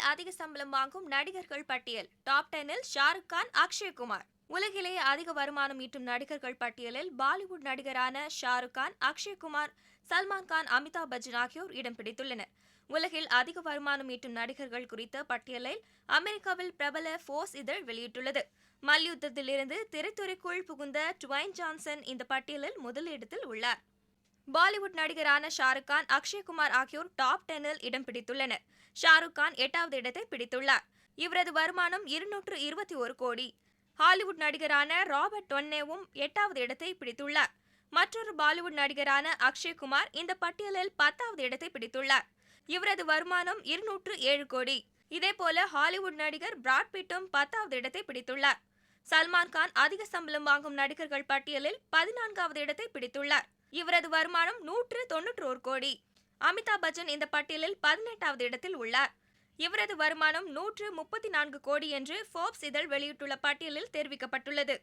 அதிக சம்பளம் வாங்கும் நடிகர்கள் பட்டியல். டாப் டெனில் ஷாருக் கான் அக்ஷய்குமார் உலகிலேயே அதிக வருமானம் ஈட்டும் நடிகர்கள் பட்டியலில் பாலிவுட் நடிகரான ஷாருக் கான் அக்ஷய்குமார் சல்மான் கான் அமிதாப் பச்சன் ஆகியோர் இடம் பிடித்துள்ளனர். உலகில் அதிக வருமானம் ஈட்டும் நடிகர்கள் குறித்த பட்டியலில் அமெரிக்காவில் பிரபல ஃபோர்ஸ் இதழ் வெளியிட்டுள்ளது. மல்யுத்தத்திலிருந்து திரைத்துறைக்குள் புகுந்த டுவைன் ஜான்சன் இந்த பட்டியலில் முதலிடத்தில் உள்ளார். பாலிவுட் நடிகரான ஷாருக் கான் அக்ஷய்குமார் ஆகியோர் டாப் டென்னில் இடம் பிடித்துள்ளனர். ஷாருக் கான் எட்டாவது இடத்தை பிடித்துள்ளார். இவரது வருமானம் இருநூற்று இருபத்தி ஒரு கோடி. ஹாலிவுட் நடிகரான ராபர்ட் டொன்னேவும் எட்டாவது இடத்தை பிடித்துள்ளார். மற்றொரு பாலிவுட் நடிகரான அக்ஷய்குமார் இந்த பட்டியலில் பத்தாவது இடத்தை பிடித்துள்ளார். இவரது வருமானம் இருநூற்று ஏழு கோடி. இதேபோல ஹாலிவுட் நடிகர் பிராட்பிட்டும் பத்தாவது இடத்தை பிடித்துள்ளார். சல்மான் கான் அதிக சம்பளம் வாங்கும் நடிகர்கள் பட்டியலில் பதினான்காவது இடத்தை பிடித்துள்ளார். இவரது வருமானம் நூற்று தொன்னூற்று ஒரு கோடி. அமிதாப் பச்சன் இந்த பட்டியலில் பதினெட்டாவது இடத்தில் உள்ளார். இவரது வருமானம் நூற்று முப்பத்தி நான்கு கோடி என்று ஃபோர்ப்ஸ் இதழ் வெளியிட்டுள்ள பட்டியலில் தெரிவிக்கப்பட்டுள்ளது.